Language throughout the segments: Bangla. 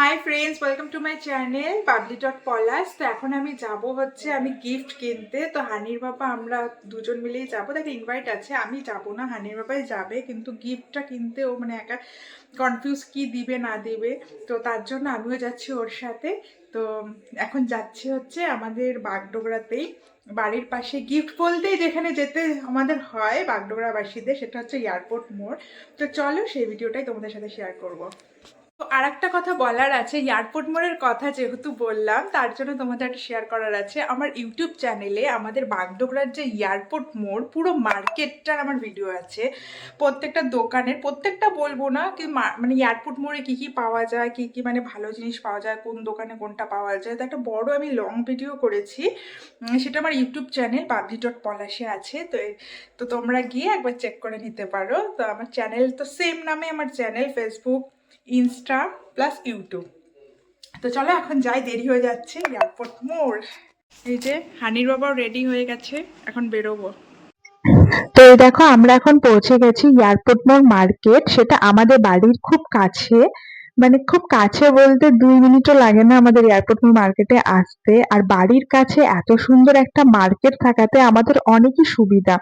Hi friends welcome to my channel Pabli dot Palash তো এখন আমি যাব হচ্ছে, আমি গিফট কিনতে। তো হানির বাবা, আমরা দুজন মিলেই যাব। তাকে ইনভাইট আছে, আমি যাব না, হানির বাবাই যাবে, কিন্তু গিফটটা কিনতে ও মানে একা কনফিউজ কি দিবে, না দিবে। তো তার জন্য আমিও যাচ্ছি ওর সাথে। তো এখন যাচ্ছি হচ্ছে আমাদের বাগডোগরাতেই। বাড়ির পাশে গিফট বলতেই যেখানে যেতে আমাদের হয়, বাগডোগরাবাসীদের, সেটা হচ্ছে এয়ারপোর্ট মোড়। তো চলো সেই ভিডিওটাই তোমাদের সাথে শেয়ার করব। তো আর একটা কথা বলার আছে এয়ারপোর্ট মোড়ের কথা যেহেতু বললাম, তার জন্য তোমাদের একটা শেয়ার করার আছে। আমার ইউটিউব চ্যানেলে আমাদের বাগডোগরার যে এয়ারপোর্ট মোড় পুরো মার্কেটটার আমার ভিডিও আছে। প্রত্যেকটা দোকানের, প্রত্যেকটা বলব না কি মানে এয়ারপোর্ট মোড়ে কী কী পাওয়া যায়, কী কী মানে ভালো জিনিস পাওয়া যায়, কোন দোকানে কোনটা পাওয়া যায়। তো একটা বড় আমি লং ভিডিও করেছি। সেটা আমার ইউটিউব চ্যানেল পাবলি ডট পলাশে আছে। তো তো তোমরা গিয়ে একবার চেক করে নিতে পারো। তো আমার চ্যানেল তো সেম নামে আমার channel Facebook Insta plus YouTube তো চলো এখন যাই, দেরি হয়ে যাচ্ছে, এয়ারপোর্ট মোড়। এই যে হানির বাবাও রেডি হয়ে গেছে, এখন বেরোবো। তো এই দেখো, আমরা এখন পৌঁছে গেছি এয়ারপোর্ট মোড় মার্কেট। সেটা আমাদের বাড়ির খুব কাছে। মানে খুব কাছে বলতে দুই মিনিটও লাগে না আমাদের এয়ারপোর্ট মোড় মার্কেটে আসতে। আর বাড়ির কাছে এত সুন্দর একটা মার্কেট থাকাতে আমাদের অনেকই সুবিধা।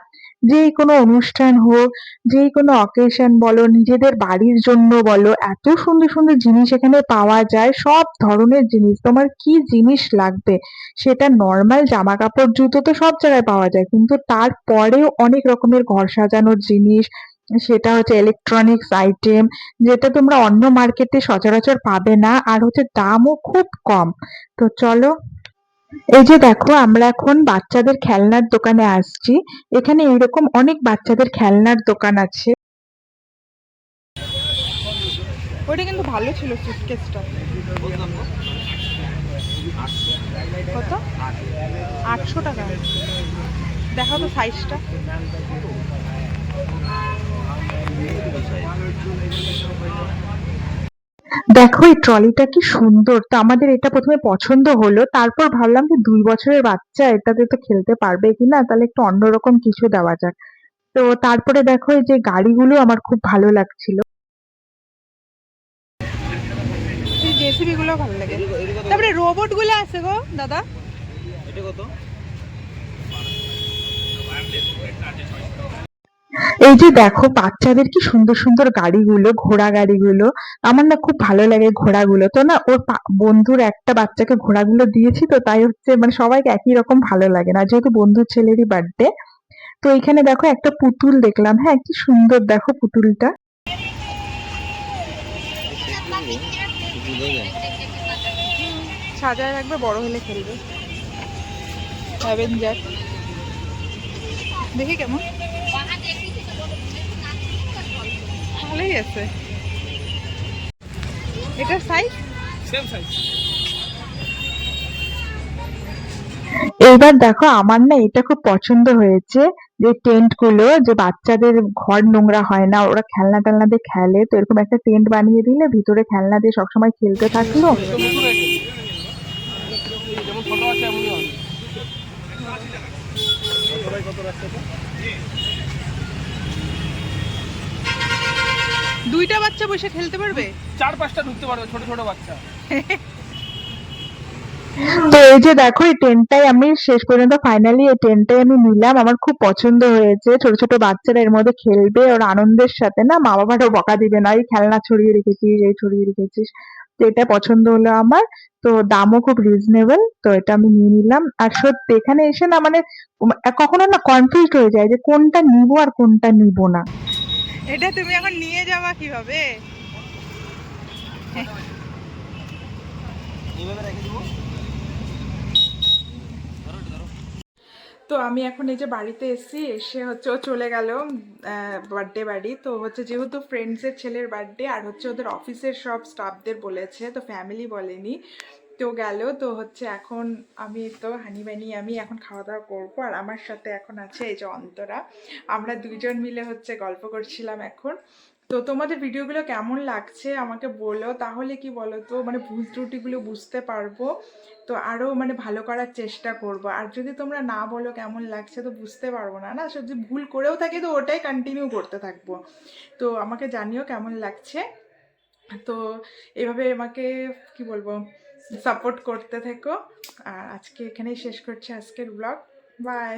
যেই কোনো অনুষ্ঠান হোক, যেই কোনো অকেশন বলো, নিজেদের বাড়ির জন্য বলো, এত সুন্দর সুন্দর জিনিস এখানে পাওয়া যায়, সব ধরনের জিনিস। তোমার কি জিনিস লাগবে? সেটা নর্মাল জামা কাপড় জুতো তো সব জায়গায় পাওয়া যায়, কিন্তু তারপরেও অনেক রকমের ঘর সাজানোর জিনিস, সেটা হচ্ছে ইলেকট্রনিক্স আইটেম যেটা তোমরা অন্য মার্কেটে সচরাচর পাবে না, আর হচ্ছে দামও খুব কম। তো চলো এই যে দেখো, আমরা এখন বাচ্চাদের খেলনার দোকানে আসছি। এখানে এরকম অনেক বাচ্চাদের খেলনার দোকান আছে। ওইটা কিন্তু ভালো ছিল সুটকেসটা কত? আটশো টাকা। দেখাও তো সাইজটা দেখো এই ট্রলিটা কি সুন্দর। তো আমাদের এটা প্রথমে পছন্দ হলো তারপর ভাবলাম যে দুই বছরের বাচ্চা এটাতে তো খেলতে পারবে কিনা তাহলে একটু অন্যরকম কিছু দেওয়া যাক। তো তারপরে দেখো এই যে গাড়িগুলো আমার খুব ভালো লাগছিল। জেসিবি গুলো ভালো লাগে। তারপরে রোবটগুলো আছে গো দাদা। এই যে দেখো বাচ্চাদের কি সুন্দর সুন্দর গাড়িগুলো, ঘোড়া গাড়িগুলো, আমার না খুব ভালো লাগে ঘোড়াগুলো। তো না, ওর বন্ধুর একটা বাচ্চাকে ঘোড়াগুলো দিয়েছি তো তাই হচ্ছে মানে সবাইকে একই রকম ভালো লাগে না। যেহেতু বন্ধুর ছেলেরই বার্থডে তো এখানে দেখো একটা পুতুল দেখলাম। হ্যাঁ কি সুন্দর দেখো পুতুলটা। সাজায় রাখবে, বড় হলে খেলবে। অ্যাভেঞ্জার দেখি কেমন। ভালোই আছে। এটার সাইজ এইবার দেখো আমার না এটা খুব পছন্দ হয়েছে যে টেন্টগুলো যে বাচ্চাদের ঘর নোংরা হয় না ওরা খেলনা টেলনা দিয়ে খেলে তো এরকম একটা টেন্ট বানিয়ে দিলে ভিতরে খেলনা দিয়ে সবসময় খেলতে থাকল। যেমন দুইটা বাচ্চা বসে খেলতে পারবে? চার পাঁচটা ঢুকতে পারবে ছোট ছোট বাচ্চা। তো এই যে দেখো এই টেন্টটাই আমি শেষ পর্যন্ত ফাইনালি এই টেন্টটাই আমি নিলাম। আমার খুব পছন্দ হয়েছে। ছোট ছোট বাচ্চারা এর মধ্যে খেলবে। ওর আনন্দের সাথে না মা বাবারও বকা দিবে না এই খেলনা ছড়িয়ে রেখেছিস এই ছড়িয়ে রেখেছিস। তো এটা পছন্দ হলো আমার। তো দামও খুব রিজনেবল তো এটা আমি নিয়ে নিলাম। আর সত্যি এখানে এসে না মানে কখনো না কনফিউজ হয়ে যায় যে কোনটা নিবো আর কোনটা নিবো না। এটা তুমি এখন নিয়ে যাওয়া কীভাবে? তো আমি এখন এই যে বাড়িতে এসেছি, এসে হচ্ছে ও চলে গেল বার্থডে বাড়ি। তো হচ্ছে যেহেতু ফ্রেন্ডসের ছেলের বার্থডে আর হচ্ছে ওদের অফিসের সব স্টাফদের বলেছে, তো ফ্যামিলি বলেনি। তো গেল, তো হচ্ছে এখন আমি তো হানি বানি আমি এখন খাওয়া দাওয়া করব। আর আমার সাথে এখন আছে এই যে অন্তরা। আমরা দুইজন মিলে হচ্ছে গল্প করছিলাম এখন। তো তোমাদের ভিডিওগুলো কেমন লাগছে আমাকে বলো? তাহলে কি বলো তো মানে ভুল ত্রুটিগুলো বুঝতে পারব। তো আরও মানে ভালো করার চেষ্টা করব। আর যদি তোমরা না বলো কেমন লাগছে তো বুঝতে পারব না না? যদি ভুল করেও থাকি তো ওটাই কন্টিনিউ করতে থাকব। তো আমাকে জানিও কেমন লাগছে। তো এভাবে আমাকে কি বলব? সাপোর্ট করতে থেকো। আর আজকে এখানেই শেষ করছি আজকের ব্লগ। বাই।